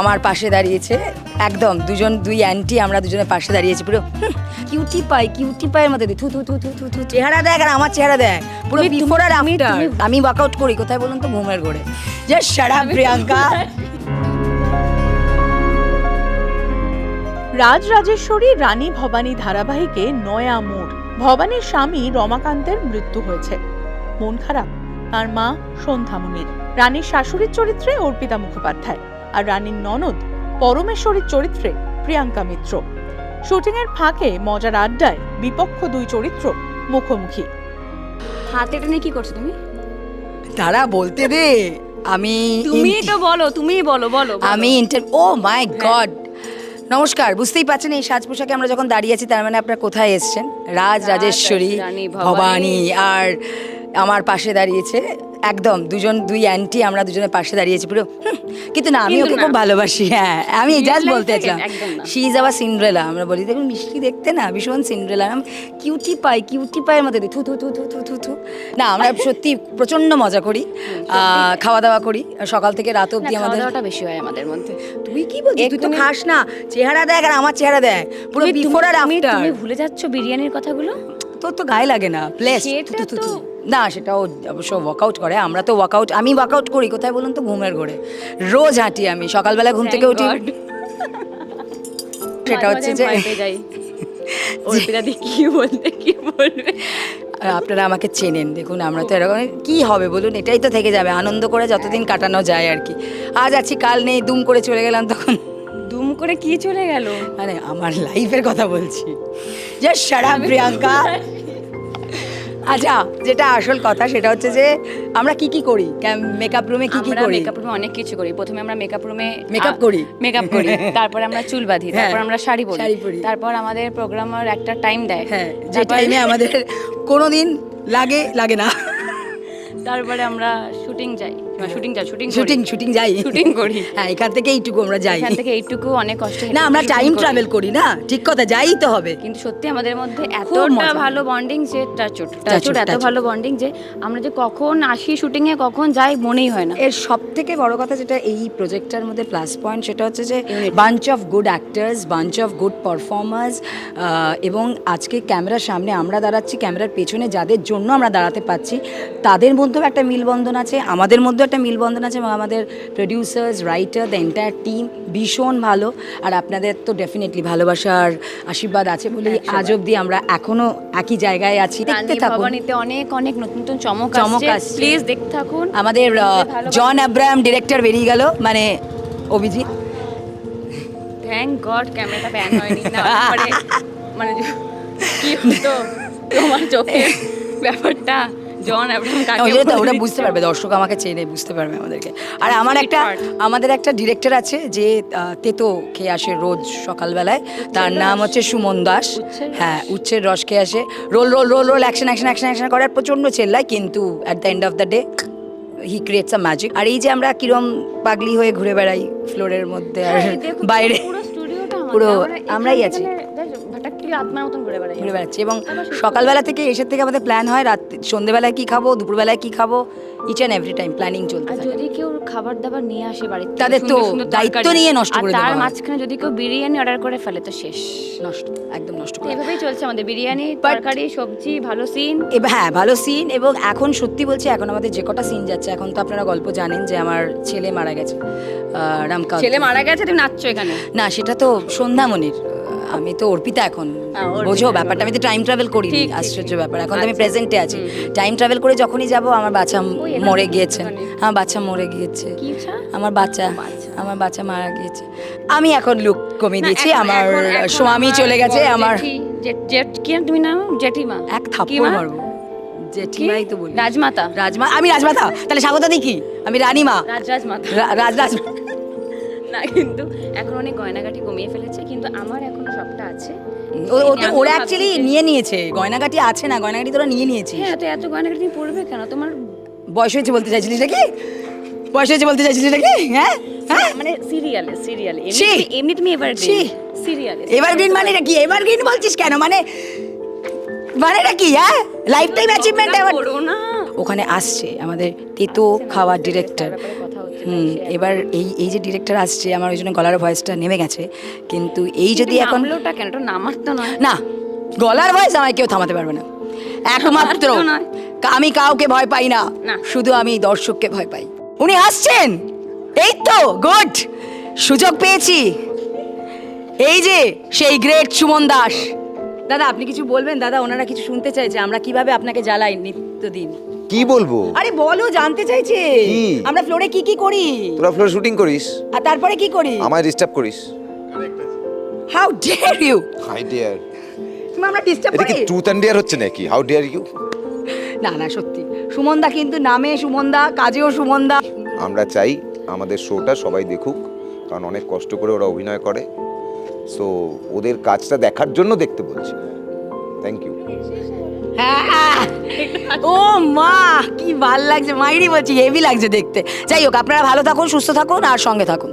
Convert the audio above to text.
আমার পাশে দাঁড়িয়েছে। একদম দুজন দুই অ্যান্টি আমরা দুজনের পাশে দাঁড়িয়েছি পুরো কিউটি পাই কিউটি পাইয়ের মধ্যে থু থু থু থু থু থু চেহারা দেখ আর আমার চেহারা দেখ। পুরো বিফোর আর আফটার আমি ওয়ার্কআউট করি কোথায় বলুন তো? ঘুমের ঘরে। যে সারা প্রিয়াঙ্কা। রাজ রাজেশ্বরী রানী ভবানী ধারাবাহিকে নয়া মোড়। ভবানীর স্বামী রমাকান্তের মৃত্যু হয়েছে। মন খারাপ তার মা সন্ধ্যামণির রানীর শাশুড়ির চরিত্রে অর্পিতা মুখোপাধ্যায়। আর রানীর ননদ পরমেশ্বরীর চরিত্রে প্রিয়াঙ্কা মিত্র। শুটিংয়ের ফাঁকে মজার আড্ডায় বিপক্ষ দুই চরিত্র মুখোমুখি। হাতে টেনে কি করছ তুমি? তারা বলতে দে আমি তুমি তো বলো তুমিই বলো বলো। আমি ইন্টার ও মাই গড। নমস্কার বুঝতেই পারছেন এই সাজ পোশাকে আমরা যখন দাঁড়িয়ে আছি তার মানে আপনারা কোথায় এসেছেন? রাজ রাজেশ্বরী। ভবানী আর আমার পাশে দাঁড়িয়েছে একদম দুজন দুই অ্যান্টি আমরা দুজনে পাশে দাঁড়িয়েছি পুরো। কিন্তু না আমি ওকে খুব ভালোবাসি হ্যাঁ আমি জাস্ট বলতে থেকে? চাই শি ইজ আবার সিন্ড্রেলা আমরা বলি দেখুন মিষ্টি দেখতে না ভীষণ সিন্ড্রেলা কিউটি পাই কিউটি পাইয়ের মধ্যে থু থু থু থু থু থু থু। না আমরা সত্যি প্রচণ্ড মজা করি খাওয়া দাওয়া করি সকাল থেকে রাত অবধি আমাদের বেশি হয় আমাদের মধ্যে। তুই কি বলছিস? তুই তো খাস না চেহারা দেখ আর আমার চেহারা দেখ পুরো বিফোর আর আফটার তুমি ভুলে যাচ্ছ বিরিয়ানির কথাগুলো? তোর তো গায়ে লাগে না প্লেস সেটা তো- না সেটা ও অবশ্য ওয়ার্কআউট করে আমরা তো ওয়ার্কআউট আমি ওয়ার্কআউট করি কোথায় বলুন তো? ঘুমের ঘরে। রোজ হাঁটি আমি সকালবেলা ঘুম থেকে উঠি. সেটা হচ্ছে যে কি বলবে কি বলবে? আপনারা আমাকে চেনেন দেখুন আমরা তো এরকম কি হবে বলুন এটাই তো থেকে যাবে আনন্দ করে যতদিন কাটানো যায় আর কি। আজ আছি কাল নেই দুম করে চলে গেলাম তখন। দুম করে কি চলে গেল? মানে আমার লাইফের কথা বলছি। যে সারা প্রিয়াঙ্কা। আচ্ছা যেটা আসল কথা সেটা হচ্ছে যে আমরা কি কি করি? মেকআপ রুমে কি কি আমরা করি? মেকআপ রুমে অনেক কিছু করি। প্রথমে আমরা মেকআপ রুমে মেকআপ করি। মেকআপ করি। তারপরে আমরা চুল বাঁধি হ্যাঁ, তারপর আমরা শাড়ি পরি। শাড়ি পরি। তারপর আমাদের প্রোগ্রামার একটা টাইম দেয়। হ্যাঁ যে টাইমে আমাদের কোনোদিন লাগে লাগে না। তারপরে আমরা শুটিং যাই। শুটিং যাই শুটিং শুটিং শুটিং যাই। শুটিং করি। হ্যাঁ এখান থেকে এইটুকু আমরা যাই। এখান থেকে এইটুকু অনেক কষ্ট না আমরা টাইম ট্রাভেল করি। না। ঠিক কথা যাই তো হবে। কিন্তু সত্যি আমাদের মধ্যে এতটা ভালো বন্ডিং যে টাচুট টাচুট, এত ভালো বন্ডিং যে আমরা যে কখন আসি শুটিং এ কখন যাই মনেই হয় না। এর সব থেকে বড় কথা যেটা এই প্রজেক্টটার মধ্যে প্লাস পয়েন্ট সেটা হচ্ছে যে bunch of good actors bunch of good performers এবং আজকে ক্যামেরার সামনে আমরা দাঁড়াচ্ছি ক্যামেরার পেছনে যাদের জন্য আমরা দাঁড়াতে পাচ্ছি তাদের মধ্যেও একটা মিলবন্ধন আছে আমাদের মধ্যেও একটা মিলবন্ধন আছে এবং আমাদের producers writer the entire team ভীষণ ভালো। আর আপনাদের তো ডেফিনেটলি ভালোবাসার আশীর্বাদ আছে বলেই আজ অব্দি আমরা এখনও একই জায়গায় আছি। দেখতে থাকুন। অনেক অনেক নতুন নতুন চমক চমক আসছে। প্লিজ দেখতে থাকুন। আমাদের জন আব্রাহাম ডিরেক্টর বেরিয়ে গেল মানে অভিজিৎ। থ্যাংক গড ক্যামেরাটা ব্যান হয়নি না মানে কি হতো? তোমার চোখে ব্যাপারটা। জন বলে ওরা বুঝতে পারবে দর্শক আমাকে চেনে বুঝতে পারবে আমাদেরকে। আর আমার একটা আমাদের একটা ডিরেক্টর আছে যে তেতো খেয়ে আসে রোজ সকালবেলায়। তার নাম হচ্ছে সুমন দাস। হ্যাঁ উচ্ছের রস খেয়ে আসে। Roll roll roll roll action action action action করে আর প্রচণ্ড চেল্লায় কিন্তু at the end of the day he creates a magic আর এই যে আমরা কিরম পাগলি হয়ে ঘুরে বেড়াই ফ্লোরের মধ্যে আর হ্যাঁ, দেখো, বাইরে পুরো আমরাই আছি। এখানে আত্মার মতন ঘুরে বেড়াই। ঘুরে বেড়াচ্ছি এবং সকালবেলা থেকে এসে থেকে আমাদের প্ল্যান হয় রাত সন্ধেবেলায় কি খাব দুপুরবেলায় কি খাব each and every time planning চলতে আর যদি কেউ খাবার দাবার নিয়ে আসে বাড়িতে তাদের তো দায়িত্ব নিয়ে নষ্ট করে দেওয়া তার মাঝখানে যদি কেউ বিরিয়ানি অর্ডার করে ফেলে তো শেষ নষ্ট একদম নষ্ট করে এভাবেই চলছে আমাদের বিরিয়ানি তরকারি সবজি ভালো সিন হ্যাঁ ভালো সিন এবং এখন সত্যি বলছি এখন আমাদের যে কটা সিন যাচ্ছে এখন তো আপনারা গল্প জানেন যে আমার ছেলে মারা গেছে রামকান্ত। ছেলে মারা গেছে তুমি নাচছো এখানে। না সেটা তো সন্ধ্যামণির আমি তো অর্পিতা এখন। হ্যাঁ, বোঝো ব্যাপারটা আমি তো টাইম ট্রাভেল করি আশ্চর্য ব্যাপার। এখন তো আমি আচ্ছা। প্রেজেন্টে আছি। হুম, হুম। টাইম ট্রাভেল করে যখনই যাব আমার বাচ্চা মরে গিয়েছে। হ্যাঁ বাচ্চা মরে গিয়েছে। আমার বাচ্চা। আমার বাচ্চা মারা গিয়েছে। আমি এখন লুক কমিয়ে দিয়েছি আমার স্বামী চলে গেছে আমার তুমি নাম? জেঠিমা। এক থাপ্পড়? মারবো। জেঠিমাই তো বলি রাজমাতা। রাজমা আমি রাজমাতা। তাহলে স্বাগত দেখি। আমি রানীমা। রাজ রাজমাতা। রাজ রাজ না কিন্তু এখন অনেক গয়নাগাটি কমিয়ে ফেলেছে কিন্তু আমার এখনও সবটা আছে। ও- ও তো- ওরা অ্যাকচুয়ালি নিয়ে নিয়েছে গয়নাগাটি আছে না গয়নাগাটি তোরা নিয়ে নিয়েছিস। হ্যাঁ তো এত গয়নাগাটি তুমি পড়বে কেন? তোমার বয়স হয়েছে বলতে চাইছিলিস নাকি? বয়স হয়েছে বলতে চাইছিলিস নাকি? হ্যাঁ? হ্যাঁ? মানে সিরিয়ালে সিরিয়ালে! এমনি তুমি এবার! সিরিয়ালে এভারগ্রিন মানে এটা কি? এভারগ্রিন বলছিস কেন? মানে মানে এটা কি হ্যাঁ? লাইফ টাইম অ্যাচিভমেন্ট না ওখানে আসছে আমাদের তেতো খাওয়ার ডিরেক্টর এবার এই এই যে ডিরেক্টর আসছে আমার ওই জন্য গলার ভয়েসটা নেমে গেছে। কিন্তু এই যদি এখন কেন? নামার তো নয়। না গলার ভয়েস আমায় কেউ থামাতে পারবে না। একমাত্র আমি কাউকে ভয় পাই না না। শুধু আমি দর্শককে ভয় পাই। উনি হাসছেন এই তো গুড সুযোগ পেয়েছি। এই যে সেই গ্রেট সুমন দাস দাদা আপনি কিছু বলবেন? দাদা ওনারা কিছু শুনতে চাইছে আমরা কীভাবে আপনাকে জ্বালাই নিত্যদিন। কি বলব? আরে বলো জানতে চাইছে। কি? আমরা ফ্লোরে কি কি করি? তোরা ফ্লোর শুটিং করিস। আর তারপরে কি করি? আমায় ডিস্টার্ব করিস। How dare you hi dear তুমি আমরা ডিস্টার্ব এটা কি করি ট্রুথ অ্যান্ড ডিয়ার হচ্ছে নাকি? হাউ ডিয়ার ইউ না না সত্যি। সুমনদা কিন্তু নামে সুমনদা কাজেও সুমনদা। আমরা চাই আমাদের শোটা সবাই দেখুক কারণ অনেক কষ্ট করে ওরা অভিনয় করে। সো ওদের কাজটা দেখার জন্য দেখতে বলছি। থ্যাংক ইউ ও মা, কি ভালো লাগছে। মাইরি বলছি হেভি লাগছে দেখতে। যাই হোক, আপনারা ভালো থাকুন, সুস্থ থাকুন, আর সঙ্গে থাকুন।